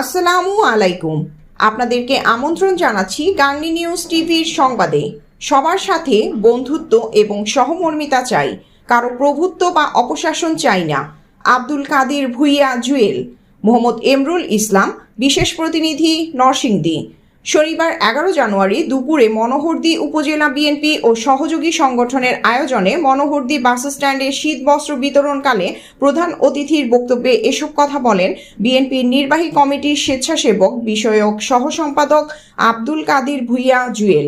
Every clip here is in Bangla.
আসসালামু আলাইকুম। আপনাদেরকে আমন্ত্রণ জানাচ্ছি গাংনি নিউজ টিভির সংবাদে। সবার সাথে বন্ধুত্ব এবং সহমর্মিতা চাই। কারও প্রভুত্ব বা অপশাসন চাই না। আব্দুল কাদের ভুইয়া জুয়েল, মোহাম্মদ এমরুল ইসলাম, বিশেষ প্রতিনিধি নরসিংদী। শনিবার এগারো জানুয়ারি দুপুরে মনোহরদী উপজেলা বিএনপি ও সহযোগী সংগঠনের আয়োজনে মনোহরদী বাস স্ট্যান্ডে শীত বস্ত্র বিতরণকালে প্রধান অতিথির বক্তব্যে এসব কথা বলেন বিএনপির নির্বাহী কমিটির স্বেচ্ছাসেবক, বিষয়ক সহ সম্পাদক আব্দুল কাদির ভুইয়া জুয়েল।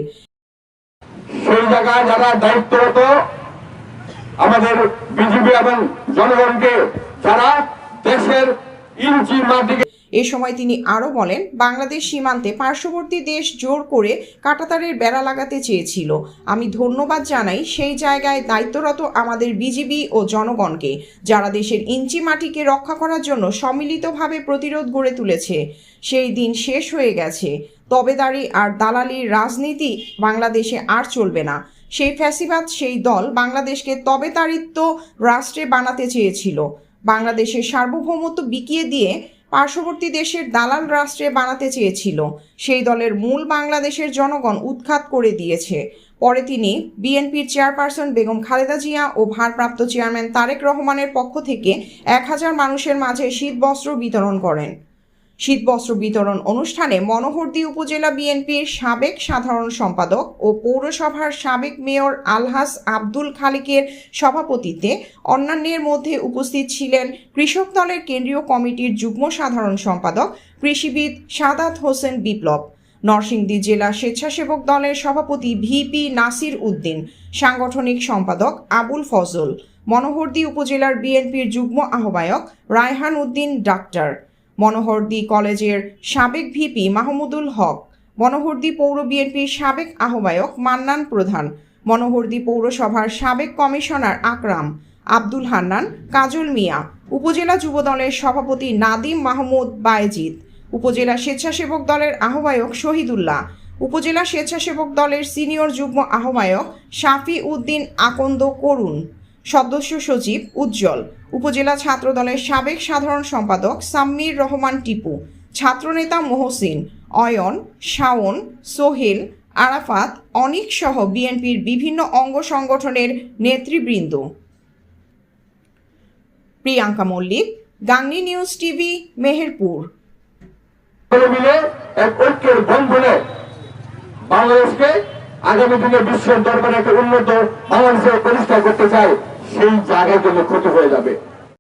আমাদের বিজেপি এবং জনগণকে, যারা দেশের ইঞ্চি মাটিকে এ সময় তিনি আরও বলেন, বাংলাদেশ সীমান্তে পার্শ্ববর্তী দেশ জোর করে কাটাতারের বেড়া লাগাতে চেয়েছিল। আমি ধন্যবাদ জানাই সেই জায়গায় দায়িত্বরত আমাদের বিজিবি ও জনগণকে, যারা দেশের ইঞ্চি মাটিকে রক্ষা করার জন্য সম্মিলিতভাবে প্রতিরোধ গড়ে তুলেছে। সেই দিন শেষ হয়ে গেছে। তবেদারি আর দালালির রাজনীতি বাংলাদেশে আর চলবে না। সেই ফ্যাসিবাদ, সেই দল বাংলাদেশকে তবেদারিত্ব রাষ্ট্রে বানাতে চেয়েছিল। বাংলাদেশের সার্বভৌমত্ব বিকিয়ে দিয়ে পার্শ্ববর্তী দেশের দালাল রাষ্ট্রে বানাতে চেয়েছিল। সেই দলের মূল বাংলাদেশের জনগণ উৎখাত করে দিয়েছে। পরে তিনি বিএনপির চেয়ারপারসন বেগম খালেদা জিয়া ও ভারপ্রাপ্ত চেয়ারম্যান তারেক রহমানের পক্ষ থেকে এক হাজার মানুষের মাঝে শীতবস্ত্র বিতরণ করেন। শীতবস্ত্র বিতরণ অনুষ্ঠানে মনোহরদী উপজেলা বিএনপির সাবেক সাধারণ সম্পাদক ও পৌরসভার সাবেক মেয়র আলহাস আব্দুল খালিকের সভাপতিত্বে অন্যান্যের মধ্যে উপস্থিত ছিলেন কৃষক দলের কেন্দ্রীয় কমিটির যুগ্ম সাধারণ সম্পাদক কৃষিবিদ সাদাত হোসেন বিপ্লব, নরসিংদী জেলা স্বেচ্ছাসেবক দলের সভাপতি ভিপি নাসির উদ্দিন, সাংগঠনিক সম্পাদক আবুল ফজল, মনোহরদী উপজেলার বিএনপির যুগ্ম আহ্বায়ক রায়হান উদ্দিন, ডাক্তার মনোহরদী কলেজের সাবেক ভিপি মাহমুদুল হক মনোহরদী পৌর বিএনপির সাবেক আহ্বায়ক মান্নান প্রধান মনোহরদী পৌরসভার সাবেক কমিশনার আকরাম, আব্দুল হান্নান, কাজল মিয়া, উপজেলা যুবদলের সভাপতি নাদিম মাহমুদ বায়েজিদ, উপজেলা স্বেচ্ছাসেবক দলের আহ্বায়ক শহীদুল্লাহ, উপজেলা স্বেচ্ছাসেবক দলের সিনিয়র যুগ্ম আহ্বায়ক শাফি উদ্দিন আকন্দ করুণ। সদস্য সচিব উজ্জ্বল। উপজেলা ছাত্র দলের সাবেক সাধারণ সম্পাদক সাম্মির রহমান টিপু, ছাত্রনেতা মোহসিন, অয়ন, শাওন, সোহেল, আরাফাত, অনিক সহ বিএনপির বিভিন্ন অঙ্গ সংগঠনের নেতৃবৃন্দ। Priyanka Mallick, Gangni news TV, Meherpur. বাংলাদেশকে আগামী দিনে বিশ্বের দরবারে একটা উন্নত বাংলাদেশে প্রতিষ্ঠা করতে চায় সেই জায়গাগুলো ক্ষতি হয়ে যাবে।